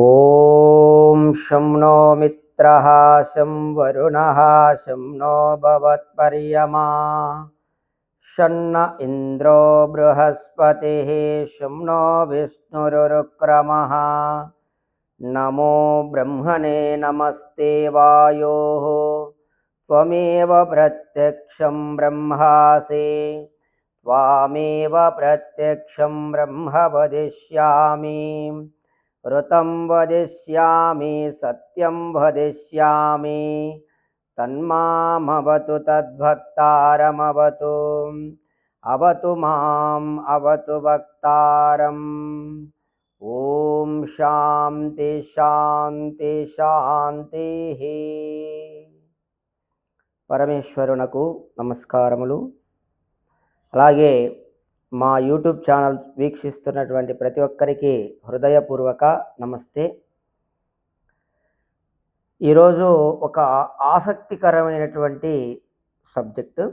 ॐ शं नो मित्रः शं वरुणः शं नो भवत्पर्यमा। शन्न इन्द्रो बृहस्पतिः शं नो विष्णुरुक्रमः नमो ब्रह्मणे नमस्ते वायोः। त्वमेव प्रत्यक्षं ब्रह्मासि। त्वामेव प्रत्यक्षं ब्रह्म वदिष्यामि వ్రతం వదిష్యామి సత్యం వదిష్యామి. తన్మామవతు తద్భక్తారమవతు. అవతు మాం అవతు వక్తారం. ఓం శాంతి శాంతి శాంతి. పరమేశ్వరునకు నమస్కారములు. అలాగే మా యూట్యూబ్ ఛానల్ వీక్షిస్తున్నటువంటి ప్రతి ఒక్కరికి హృదయపూర్వక నమస్తే. ఈరోజు ఒక ఆసక్తికరమైనటువంటి సబ్జెక్టు.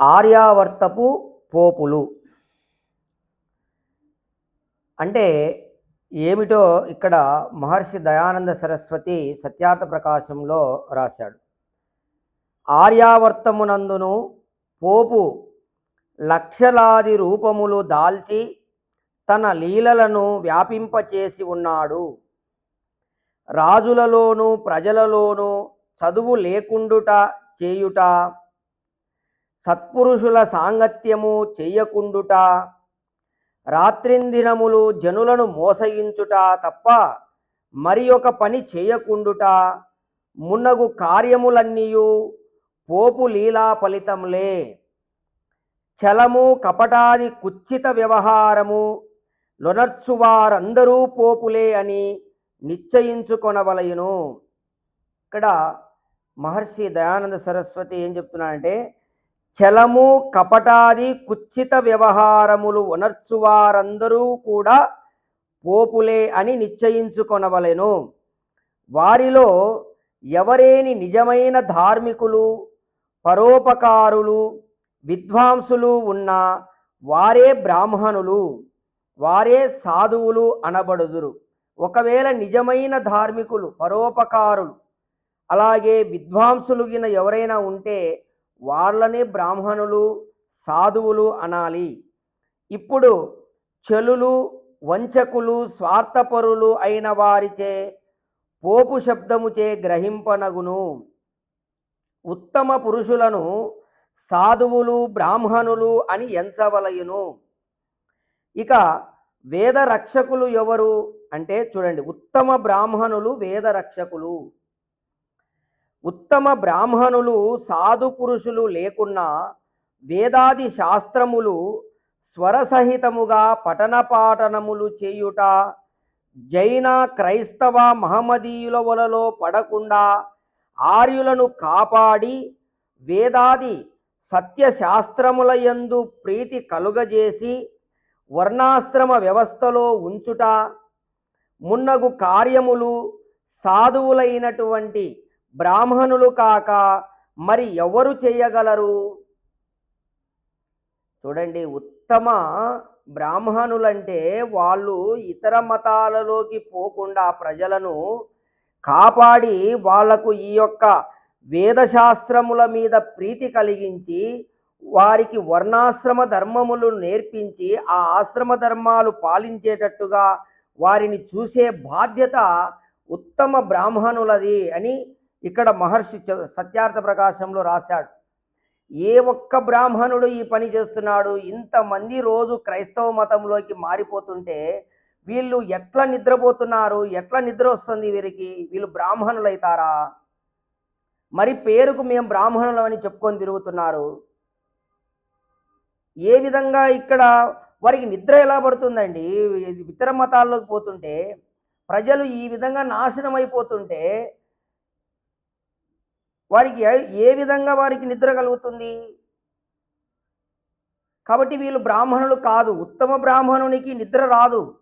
ఆర్యావర్తపు పోపులు. అంటే ఏమిటో ఇక్కడ మహర్షి దయానంద సరస్వతి సత్యార్థ ప్రకాశంలో రాశాడు. ఆర్యావర్తమునందును పోపు లక్షలాది రూపములు దాల్చి తన లీలలను వ్యాపింపచేసి ఉన్నాడు. రాజులలోనూ ప్రజలలోనూ చదువు లేకుండుట చేయుట సత్పురుషుల సాంగత్యము చెయ్యకుండుట రాత్రిందినములు జనులను మోసగించుట తప్ప మరి ఒక పని చేయకుండుట మున్నగు కార్యములన్నీయు పోపు లీలా ఫలితంలే చలము కపటాది కుచ్చిత వ్యవహారము లొనర్చువారందరూ పోపులే అని నిశ్చయించుకొనవలయును. ఇక్కడ మహర్షి దయానంద సరస్వతి ఏం చెప్తున్నాడంటే చలము కపటాది కుచ్చిత వ్యవహారములు ఉనర్చువారందరూ కూడా పోపులే అని నిశ్చయించుకొనవలెను. వారిలో ఎవరేని నిజమైన ధార్మికులు పరోపకారులు విద్వాంసులు ఉన్న వారే బ్రాహ్మణులు వారే సాధువులు అనబడుదురు. ఒకవేళ నిజమైన ధార్మికులు పరోపకారులు అలాగే విద్వాంసులు గిన ఎవరైనా ఉంటే వాళ్ళనే బ్రాహ్మణులు సాధువులు అనాలి. ఇప్పుడు చెలులు వంచకులు స్వార్థపరులు అయిన వారిచే పోపు శబ్దముచే గ్రహింపనగును. ఉత్తమ పురుషులను సాధువులు బ్రాహ్మణులు అని ఎంచవలయును. ఇక వేద రక్షకులు ఎవరు? అంటే చూడండి ఉత్తమ బ్రాహ్మణులు వేద రక్షకులు. ఉత్తమ బ్రాహ్మణులు సాధు పురుషులు లేకున్నా వేదాది శాస్త్రములు స్వరసహితముగా పఠన పాఠనములు చేయుట జైన క్రైస్తవ మహమ్మదీయుల వలలో పడకుండా ఆర్యులను కాపాడి వేదాది సత్యశాస్త్రముల యందు ప్రీతి కలుగజేసి వర్ణాశ్రమ వ్యవస్థలో ఉంచుట మున్నగు కార్యములు సాధువులైనటువంటి బ్రాహ్మణులు కాక మరి ఎవరు చేయగలరు? చూడండి ఉత్తమ బ్రాహ్మణులంటే వాళ్ళు ఇతర మతాలలోకి పోకుండా ప్రజలను కాపాడి వాళ్ళకు ఈ యొక్క వేదశాస్త్రముల మీద ప్రీతి కలిగించి వారికి వర్ణాశ్రమ ధర్మములు నేర్పించి ఆ ఆశ్రమ ధర్మాలు పాలించేటట్టుగా వారిని చూసే బాధ్యత ఉత్తమ బ్రాహ్మణులది అని ఇక్కడ మహర్షి సత్యార్థ ప్రకాశంలో రాశాడు. ఏ ఒక్క బ్రాహ్మణుడు ఈ పని చేస్తున్నాడు? ఇంతమంది రోజు క్రైస్తవ మతంలోకి మారిపోతుంటే వీళ్ళు ఎట్లా నిద్రపోతున్నారు? ఎట్లా నిద్ర వస్తుంది వీరికి? వీళ్ళు బ్రాహ్మణులు అవుతారా మరి పేరుకు మేము బ్రాహ్మణులం అని చెప్పుకొని తిరుగుతున్నారు. ఏ విధంగా ఇక్కడ వారికి నిద్ర ఎలా పడుతుందండి? ఇతర మతాల్లోకి పోతుంటే ప్రజలు ఈ విధంగా నాశనం అయిపోతుంటే వారికి ఏ- ఏ విధంగా వారికి నిద్ర కలుగుతుంది? కాబట్టి వీళ్ళు బ్రాహ్మణులు కాదు. ఉత్తమ బ్రాహ్మణునికి నిద్ర రాదు.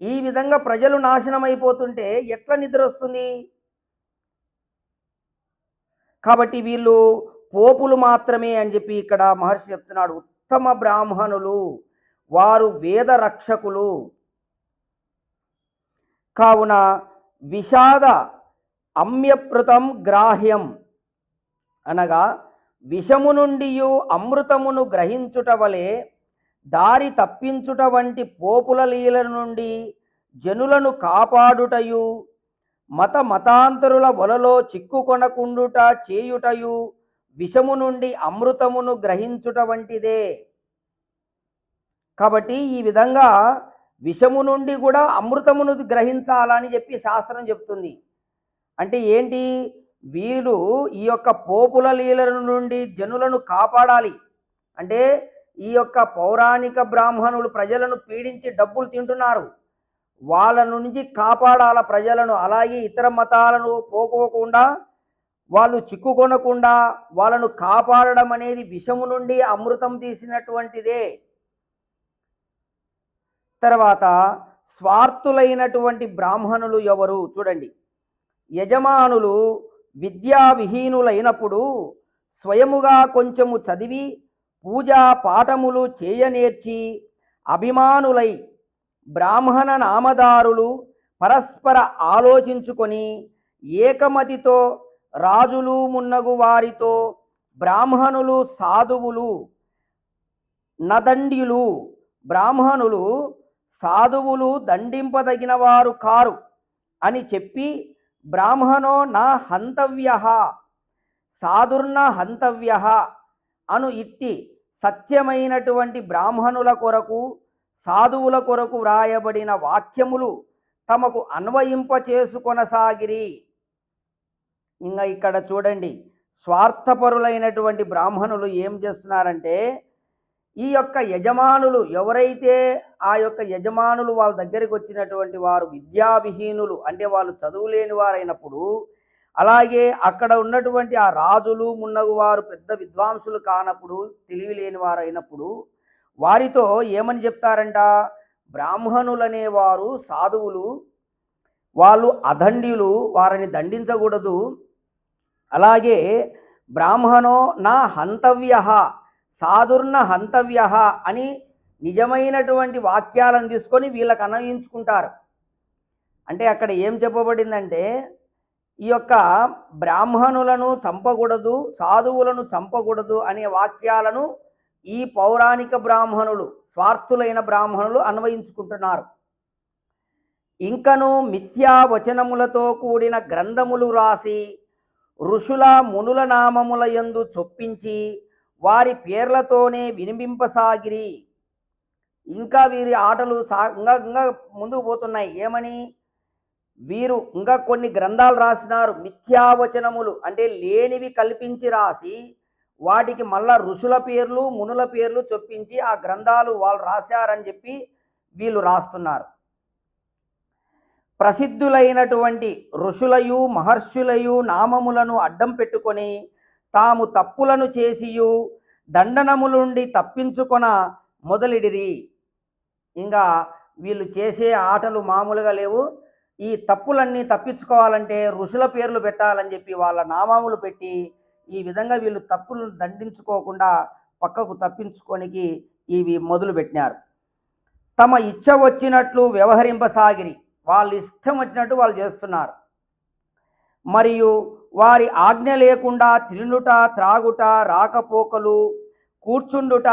ఈ విధంగా ప్రజలు నాశనం అయిపోతుంటే ఎట్లా నిద్ర వస్తుంది కాబట్టి వీళ్ళు పోపులు మాత్రమే అని చెప్పి ఇక్కడ మహర్షి చెప్తున్నాడు. ఉత్తమ బ్రాహ్మణులు వారు వేద రక్షకులు. కావున విషాద అమ్యప్రుతం గ్రాహ్యం అనగా విషము నుండియు అమృతమును గ్రహించుట వలె దారి తప్పించుట వంటి పోపుల లీల నుండి జనులను కాపాడుటయు మత మతాంతరుల వలలో చిక్కుకొనకుండుట చేయుటయు విషము నుండి అమృతమును గ్రహించుట వంటిదే. కాబట్టి ఈ విధంగా విషము నుండి కూడా అమృతమును గ్రహించాలని చెప్పి శాస్త్రం చెప్తుంది. అంటే ఏంటి? వీరు ఈ యొక్క పోపుల లీలల నుండి జనులను కాపాడాలి. అంటే ఈ యొక్క పౌరాణిక బ్రాహ్మణులు ప్రజలను పీడించి డబ్బులు తింటున్నారు. వాళ్ళ నుంచి కాపాడాల ప్రజలను అలాగే ఇతర మతాలను పోకోకుండా వాళ్ళు చిక్కుకొనకుండా వాళ్ళను కాపాడడం అనేది విషము నుండి అమృతం తీసినటువంటిదే. తర్వాత స్వార్థులైనటువంటి బ్రాహ్మణులు ఎవరు? చూడండి. యజమానులు విద్యావిహీనులైనప్పుడు స్వయముగా కొంచెము చదివి పూజా పాఠములు చేయనేర్చి అభిమానులై బ్రాహ్మణ నామదారులు పరస్పర ఆలోచించుకొని ఏకమతితో రాజులు మున్నగు వారితో బ్రాహ్మణులు సాధువులు నదండ్యులు బ్రాహ్మణులు సాధువులు దండింపదగిన వారు కారు అని చెప్పి బ్రాహ్మణో నా హంతవ్య సాధుర్న హంతవ్య అను ఇట్టి సత్యమైనటువంటి బ్రాహ్మణుల కొరకు సాధువుల కొరకు వ్రాయబడిన వాక్యములు తమకు అన్వయింప చేసుకొనసాగిరి ఇంకా ఇక్కడ చూడండి స్వార్థపరులైనటువంటి బ్రాహ్మణులు ఏం చేస్తున్నారంటే ఈ యొక్క యజమానులు ఎవరైతే ఆ యొక్క యజమానులు వాళ్ళ దగ్గరికి వచ్చినటువంటి వారు విద్యావిహీనులు అంటే వాళ్ళు చదువులేని వారైనప్పుడు అలాగే అక్కడ ఉన్నటువంటి ఆ రాజులు మున్నగు వారు పెద్ద విద్వాంసులు కానప్పుడు తెలివి లేని వారైనప్పుడు వారితో ఏమని చెప్తారంట? బ్రాహ్మణులనేవారు సాధువులు వాళ్ళు అదండ్యులు వారిని దండించకూడదు. అలాగే బ్రాహ్మణో నా హంతవ్య సాధుర్న హంతవ్య అని నిజమైనటువంటి వాక్యాలను తీసుకొని వీళ్ళకు అన్వయించుకుంటారు. అంటే అక్కడ ఏం చెప్పబడిందంటే ఈ యొక్క బ్రాహ్మణులను చంపకూడదు సాధువులను చంపకూడదు అనే వాక్యాలను ఈ పౌరాణిక బ్రాహ్మణులు స్వార్థులైన బ్రాహ్మణులు అన్వయించుకుంటున్నారు. ఇంకను మిథ్యా వచనములతో కూడిన గ్రంథములు రాసి ఋషుల మునుల నామముల యందు చొప్పించి వారి పేర్లతోనే వినిపింపసాగిరి. ఇంకా వీరి ఆటలు సా ఇంకా ఇంకా ముందుకు పోతున్నాయి. ఏమని? వీరు ఇంకా కొన్ని గ్రంథాలు రాసినారు మిథ్యావచనములు అంటే లేనివి కల్పించి రాసి వాటికి మళ్ళా ఋషుల పేర్లు మునుల పేర్లు చొప్పించి ఆ గ్రంథాలు వాళ్ళు రాశారని చెప్పి వీళ్ళు రాస్తున్నారు. ప్రసిద్ధులైనటువంటి ఋషులయు మహర్షులయు నామములను అడ్డం పెట్టుకొని తాము తప్పులను చేసియు దండనములుండి తప్పించుకొన మొదలిడిరి. ఇంకా వీళ్ళు చేసే ఆటలు మామూలుగా లేవు. ఈ తప్పులన్నీ తప్పించుకోవాలంటే ఋషుల పేర్లు పెట్టాలని చెప్పి వాళ్ళ నామాములు పెట్టి ఈ విధంగా వీళ్ళు తప్పులను దండించుకోకుండా పక్కకు తప్పించుకోనికి ఇవి మొదలు పెట్టినారు. తమ ఇచ్చ వచ్చినట్లు వ్యవహరింపసాగిరి. వాళ్ళు ఇష్టం వచ్చినట్టు వాళ్ళు చేస్తున్నారు. మరియు వారి ఆజ్ఞ లేకుండా తినుట త్రాగుట రాకపోకలు కూర్చుండుట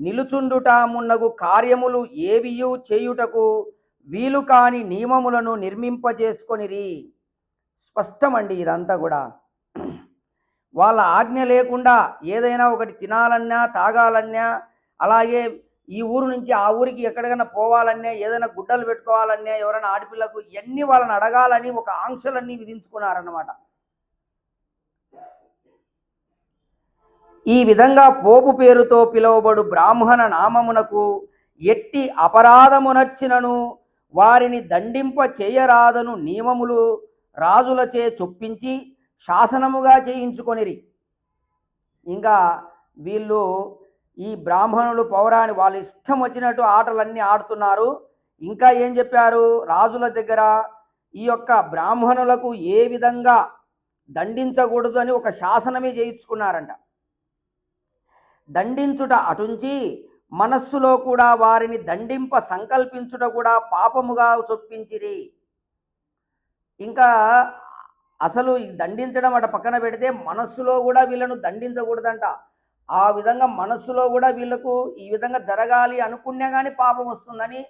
నిలుచుండుట మున్నగు కార్యములు ఏవియు చేయుటకు వీలు కాని నియమములను నిర్మింపజేసుకొనిరి. స్పష్టమండి ఇదంతా కూడా. వాళ్ళ ఆజ్ఞ లేకుండా ఏదైనా ఒకటి తినాలన్నా తాగాలన్నా అలాగే ఈ ఊరు నుంచి ఆ ఊరికి ఎక్కడికైనా పోవాలన్నా ఏదైనా గుడ్డలు పెట్టుకోవాలన్నా ఎవరైనా ఆడపిల్లకు ఇవన్నీ వాళ్ళని అడగాలని ఒక ఆంక్షలన్నీ విధించుకున్నారన్నమాట. ఈ విధంగా పోపు పేరుతో పిలువబడు బ్రాహ్మణ నామమునకు ఎట్టి అపరాధమునర్చినను వారిని దండింప చేయరాదను నియమములు రాజులచే చొప్పించి శాసనముగా చేయించుకొనిరి. ఇంకా వీళ్ళు ఈ బ్రాహ్మణులు పౌరాణి వాళ్ళ ఇష్టం వచ్చినట్టు ఆటలన్నీ ఆడుతున్నారు. ఇంకా ఏం చెప్పారు? రాజుల దగ్గర ఈ యొక్క బ్రాహ్మణులకు ఏ విధంగా దండించకూడదు అని ఒక శాసనమే చేయించుకున్నారంట. దండించుట అటుంచి మనస్సులో కూడా వారిని దండింప సంకల్పించుట కూడా పాపముగా చొప్పించిరి. ఇంకా అసలు దండించడం అట పక్కన పెడితే మనస్సులో కూడా వీళ్ళను దండించకూడదంట. ఆ విధంగా మనస్సులో కూడా వీళ్ళకు ఈ విధంగా జరగాలి అనుకున్నా కానీ పాపం వస్తుందని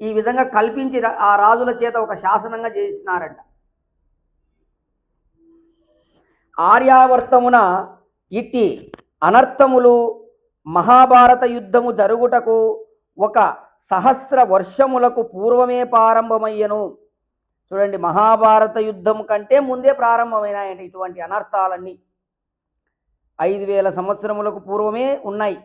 ఈ విధంగా కల్పించి రా- ఆ రాజుల చేత ఒక శాసనంగా చేసినారంట. ఆర్యావర్తమున ఇట్టి అనర్థములు మహాభారత యుద్ధము జరుగుటకు ఒక సహస్ర వర్షములకు పూర్వమే ప్రారంభమయ్యను. చూడండి మహాభారత యుద్ధం కంటే ముందే ప్రారంభమైనాయండి ఇటువంటి అనర్థాలన్నీ. ఐదు వేల సంవత్సరములకు పూర్వమే ఉన్నాయి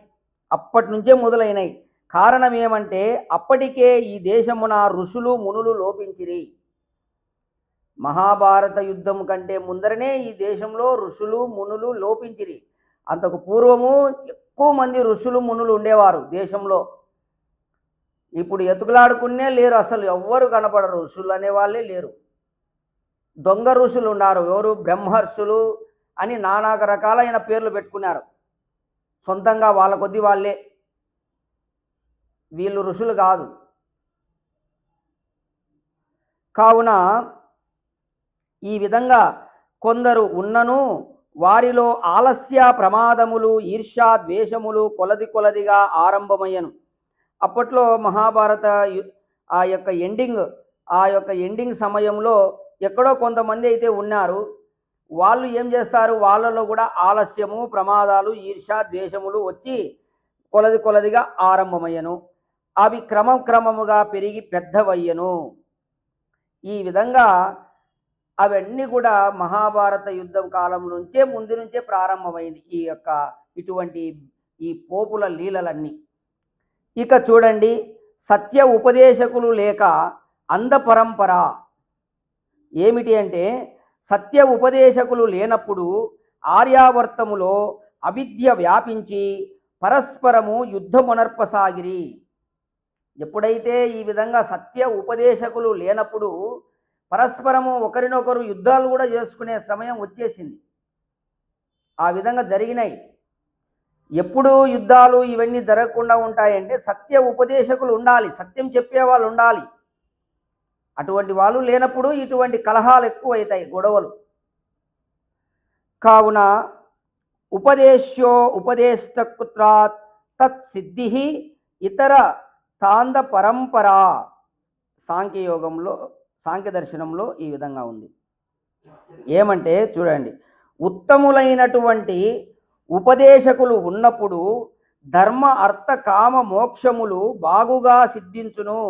అప్పటి నుంచే మొదలైనాయి. కారణం ఏమంటే అప్పటికే ఈ దేశమున ఋషులు మునులు లోపించిరి. మహాభారత యుద్ధం కంటే ముందరనే ఈ దేశంలో ఋషులు మునులు లోపించిరి. అంతకు పూర్వము ఎక్కువ మంది ఋషులు మునులు ఉండేవారు దేశంలో. ఇప్పుడు ఎతుకులాడుకునే లేరు అసలు ఎవ్వరు కనపడరు. ఋషులు అనేవాళ్ళే లేరు. దొంగ ఋషులు ఉన్నారు. ఎవరు? బ్రహ్మర్షులు అని నానా రకాలైన పేర్లు పెట్టుకున్నారు. సొంతంగా వాళ్ళ కొద్ది వాళ్ళే. వీళ్ళు ఋషులు కాదు. కావున ఈ విధంగా కొందరు ఉన్నను వారిలో ఆలస్య ప్రమాదములు ఈర్ష్యా ద్వేషములు కొలది కొలదిగా ఆరంభమయ్యను. అప్పట్లో మహాభారత ఆ యొక్క ఎండింగ్ ఆ యొక్క ఎండింగ్ సమయంలో ఎక్కడో కొంతమంది అయితే ఉన్నారు. వాళ్ళు ఏం చేస్తారు? వాళ్ళలో కూడా ఆలస్యము ప్రమాదాలు ఈర్ష ద్వేషములు వచ్చి కొలది కొలదిగా ఆరంభమయ్యను. అవి క్రమం క్రమముగా పెరిగి పెద్దవయ్యను. ఈ విధంగా అవన్నీ కూడా మహాభారత యుద్ధం కాలం నుంచే ముందు నుంచే ప్రారంభమైంది ఈ యొక్క ఇటువంటి ఈ పోపుల లీలలన్నీ. ఇక చూడండి సత్య ఉపదేశకులు లేక అంధ పరంపర. ఏమిటి అంటే సత్య ఉపదేశకులు లేనప్పుడు ఆర్యావర్తములో అవిద్య వ్యాపించి పరస్పరము యుద్ధమునర్పసాగిరి. ఎప్పుడైతే ఈ విధంగా సత్య ఉపదేశకులు లేనప్పుడు పరస్పరము ఒకరినొకరు యుద్ధాలు కూడా చేసుకునే సమయం వచ్చేసింది. ఆ విధంగా జరిగినాయి. ఎప్పుడు యుద్ధాలు ఇవన్నీ జరగకుండా ఉంటాయంటే సత్య ఉపదేశకులు ఉండాలి సత్యం చెప్పేవాళ్ళు ఉండాలి. అటువంటి వాళ్ళు లేనప్పుడు ఇటువంటి కలహాలు ఎక్కువ అవుతాయి గొడవలు. కావున ఉపదేశ్యో ఉపదేష్టకుత్రాత్ తత్సిద్ధి ఇతర తాంద పరంపరా సాంఖ్యయోగంలో సాంఖ్య దర్శనంలో ఈ విధంగా ఉంది. ఏమంటే చూడండి ఉత్తములైనటువంటి ఉపదేశకులు ఉన్నప్పుడు ధర్మ అర్థ కామ మోక్షములు బాగుగా సిద్ధించును.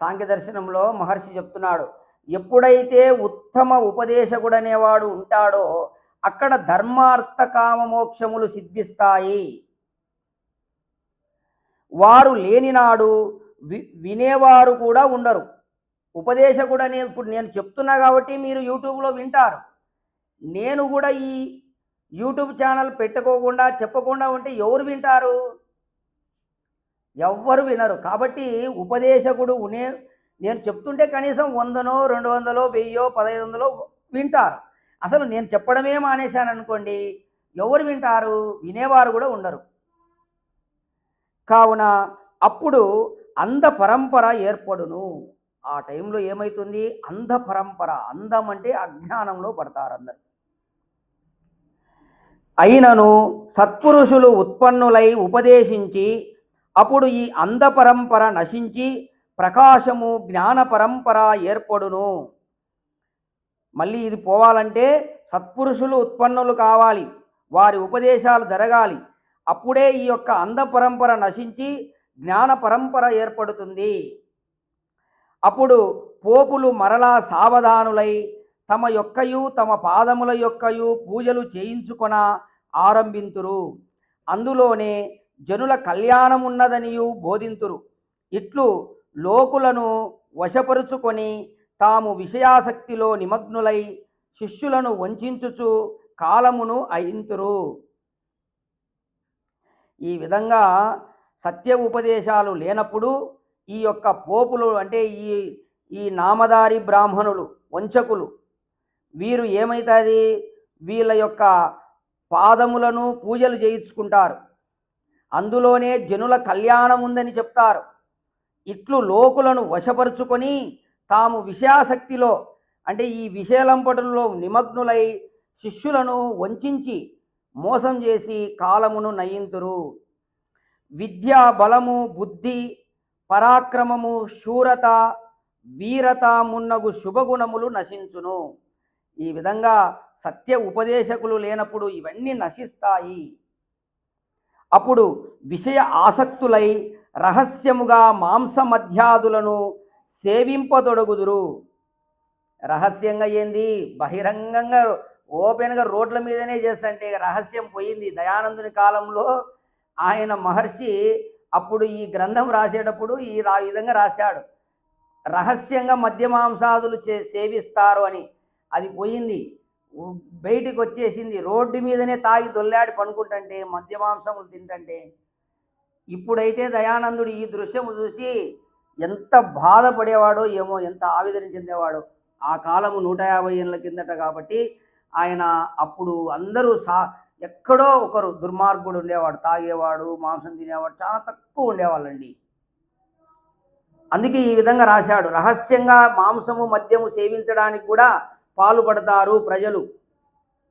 సాంఖ్య దర్శనంలో మహర్షి చెప్తున్నాడు ఎప్పుడైతే ఉత్తమ ఉపదేశకుడు అనేవాడు ఉంటాడో అక్కడ ధర్మార్థ కామ మోక్షములు సిద్ధిస్తాయి. వారు లేనినాడు వి వినేవారు కూడా ఉండరు. ఉపదేశకుడు అనే ఇప్పుడు నేను చెప్తున్నా కాబట్టి మీరు యూట్యూబ్లో వింటారు. నేను కూడా ఈ యూట్యూబ్ ఛానల్ పెట్టుకోకుండా చెప్పకుండా ఉంటే ఎవరు వింటారు? ఎవ్వరు వినరు. కాబట్టి ఉపదేశకుడు ఉనే నేను చెప్తుంటే కనీసం వందనో రెండు వందలో వెయ్యో పదహైదు వందలో వింటారు. అసలు నేను చెప్పడమే మానేశాను అనుకోండి ఎవరు వింటారు? వినేవారు కూడా ఉండరు. కావున అప్పుడు అంధ పరంపర ఏర్పడును. ఆ టైంలో ఏమవుతుంది అంధ పరంపర అందం అంటే అజ్ఞానంలో పడతారు అందరు. అయినను సత్పురుషులు ఉత్పన్నులై ఉపదేశించి అప్పుడు ఈ అంధ పరంపర నశించి ప్రకాశము జ్ఞాన పరంపర ఏర్పడును. మళ్ళీ ఇది పోవాలంటే సత్పురుషులు ఉత్పన్నులు కావాలి వారి ఉపదేశాలు జరగాలి. అప్పుడే ఈ యొక్క అంధ పరంపర నశించి జ్ఞాన పరంపర ఏర్పడుతుంది. అప్పుడు పోపులు మరలా సావధానులై తమ యొక్కయు తమ పాదముల యొక్కయు పూజలు చేయించుకొన ఆరంభింతురు. అందులోనే జనుల కళ్యాణమున్నదనియు బోధింతురు. ఇట్లు లోకులను వశపరుచుకొని తాము విషయాసక్తిలో నిమగ్నులై శిష్యులను వంచుచు కాలమును అయింతురు. ఈ విధంగా సత్య ఉపదేశాలు లేనప్పుడు ఈ యొక్క పోపులు అంటే ఈ ఈ నామదారి బ్రాహ్మణులు వంచకులు వీరు ఏమవుతుంది వీళ్ళ యొక్క పాదములను పూజలు చేయించుకుంటారు. అందులోనే జనుల కళ్యాణం ఉందని చెప్తారు. ఇట్లు లోకులను వశపరుచుకొని తాము విషయాసక్తిలో అంటే ఈ విషయలంపటంలో నిమగ్నులై శిష్యులను వంచించి మోసం చేసి కాలమును నయింతురు. విద్య బలము బుద్ధి పరాక్రమము శూరత వీరత మున్నగు శుభగుణములు నశించును. ఈ విధంగా సత్య ఉపదేశకులు లేనప్పుడు ఇవన్నీ నశిస్తాయి. అప్పుడు విషయ ఆసక్తులై రహస్యముగా మాంస మధ్యాదులను రహస్యంగా ఏంది? బహిరంగంగా ఓపెన్గా రోడ్ల మీదనే చేస్తంటే రహస్యం పోయింది. దయానందుని కాలంలో ఆయన మహర్షి అప్పుడు ఈ గ్రంథం రాసేటప్పుడు ఈ రా విధంగా రాశాడు. రహస్యంగా మద్య మాంసాదులు చే సేవిస్తారు అని. అది పోయింది. బయటికి వచ్చేసింది. రోడ్డు మీదనే తాగి దొల్లాడి పనుకుంటుంటే మద్య తింటంటే ఇప్పుడైతే దయానందుడు ఈ దృశ్యము చూసి ఎంత బాధపడేవాడో ఏమో ఎంత ఆవేదన చెందేవాడో. ఆ కాలము నూట యాభై ఏళ్ళ కిందట కాబట్టి ఆయన అప్పుడు అందరూ సా ఎక్కడో ఒకరు దుర్మార్గుడు ఉండేవాడు తాగేవాడు మాంసం తినేవాడు చాలా తక్కువ ఉండేవాళ్ళండి. అందుకే ఈ విధంగా రాశాడు. రహస్యంగా మాంసము మద్యము సేవించడానికి కూడా పాల్పడతారు ప్రజలు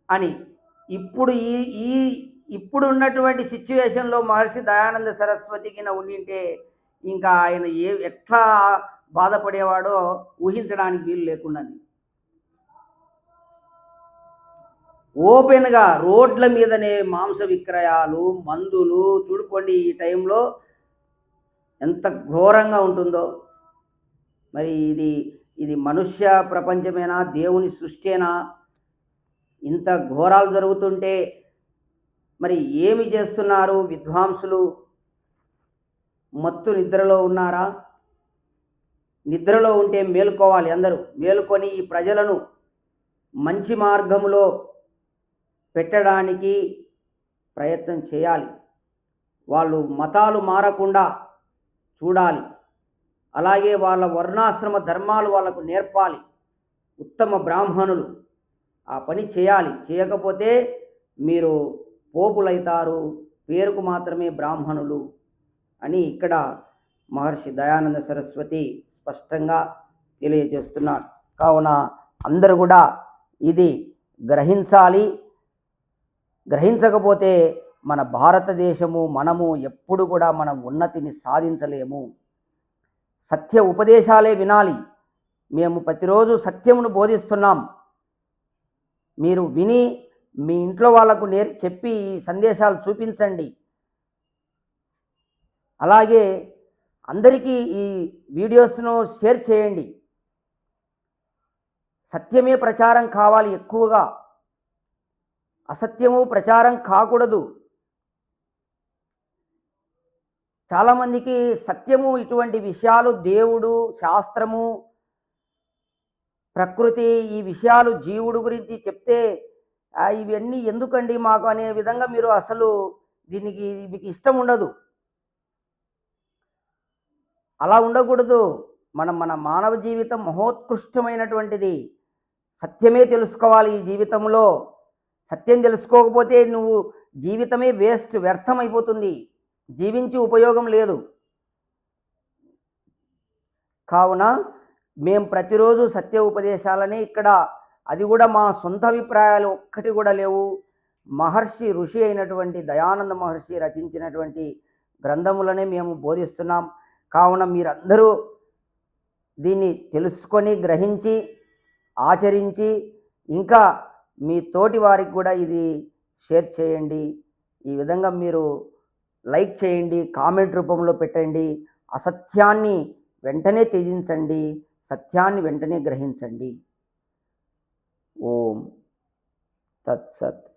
అని. ఇప్పుడు ఈ ఈ ఇప్పుడు ఉన్నటువంటి సిచ్యువేషన్లో మహర్షి దయానంద సరస్వతికి నా ఉండింటే ఇంకా ఆయన ఏ ఎట్లా బాధపడేవాడో ఊహించడానికి వీలు లేకుండా ఓపెన్గా రోడ్ల మీదనే మాంస విక్రయాలు మందులు చూడుకోండి ఈ టైంలో ఎంత ఘోరంగా ఉంటుందో. మరి ఇది ఇది మనుష్య ప్రపంచమేనా దేవుని సృష్టినా ఇంత ఘోరాలు జరుగుతుంటే మరి ఏమి చేస్తున్నారు విద్వాంసులు? మత్తు నిద్రలో ఉన్నారా? నిద్రలో ఉంటే మేలుకోవాలి అందరూ. మేలుకొని ఈ ప్రజలను మంచి మార్గంలో పెట్టడానికి ప్రయత్నం చేయాలి. వాళ్ళు మతాలు మారకుండా చూడాలి. అలాగే వాళ్ళ వర్ణాశ్రమ ధర్మాలు వాళ్ళకు నేర్పాలి. ఉత్తమ బ్రాహ్మణులు. ఆ పని చేయాలి. చేయకపోతే మీరు పోపులైతారు. పేరుకు మాత్రమే బ్రాహ్మణులు అని ఇక్కడ మహర్షి దయానంద సరస్వతి స్పష్టంగా తెలియజేస్తున్నాడు కావున అందరూ కూడా ఇది గ్రహించాలి. గ్రహించకపోతే మన భారతదేశము మనము ఎప్పుడు కూడా మనం ఉన్నతిని సాధించలేము. సత్య ఉపదేశాలే వినాలి. మేము ప్రతిరోజు సత్యమును బోధిస్తున్నాం. మీరు విని మీ ఇంట్లో వాళ్ళకు నేర్ చెప్పి ఈ సందేశాలు చూపించండి. అలాగే అందరికీ ఈ వీడియోస్ను షేర్ చేయండి. సత్యమే ప్రచారం కావాలి ఎక్కువగా. అసత్యము ప్రచారం కాకూడదు. చాలామందికి సత్యము ఇటువంటి విషయాలు దేవుడు శాస్త్రము ప్రకృతి ఈ విషయాలు జీవుడు గురించి చెప్తే ఇవన్నీ ఎందుకండి మాకు అనే విధంగా మీరు అసలు దీనికి మీకు ఇష్టం ఉండదు. అలా ఉండకూడదు. మనం మన మానవ జీవితం మహోత్కృష్టమైనటువంటిది. సత్యమే తెలుసుకోవాలి ఈ జీవితంలో. సత్యం తెలుసుకోకపోతే నువ్వు జీవితమే వేస్ట్ వ్యర్థమైపోతుంది. జీవించి ఉపయోగం లేదు. కావున మేము ప్రతిరోజు సత్య ఉపదేశాలని ఇక్కడ అది కూడా మా సొంత అభిప్రాయాలు ఒక్కటి కూడా లేవు. మహర్షి ఋషి అయినటువంటి దయానంద మహర్షి రచించినటువంటి గ్రంథములనే మేము బోధిస్తున్నాం. కావున మీరందరూ దీన్ని తెలుసుకొని గ్రహించి ఆచరించి ఇంకా మీ తోటి వారికి కూడా ఇది షేర్ చేయండి. ఈ విధంగా మీరు లైక్ చేయండి కామెంట్ రూపంలో పెట్టండి. అసత్యాన్ని వెంటనే త్యజించండి. సత్యాన్ని వెంటనే గ్రహించండి. ఓం తత్సత్.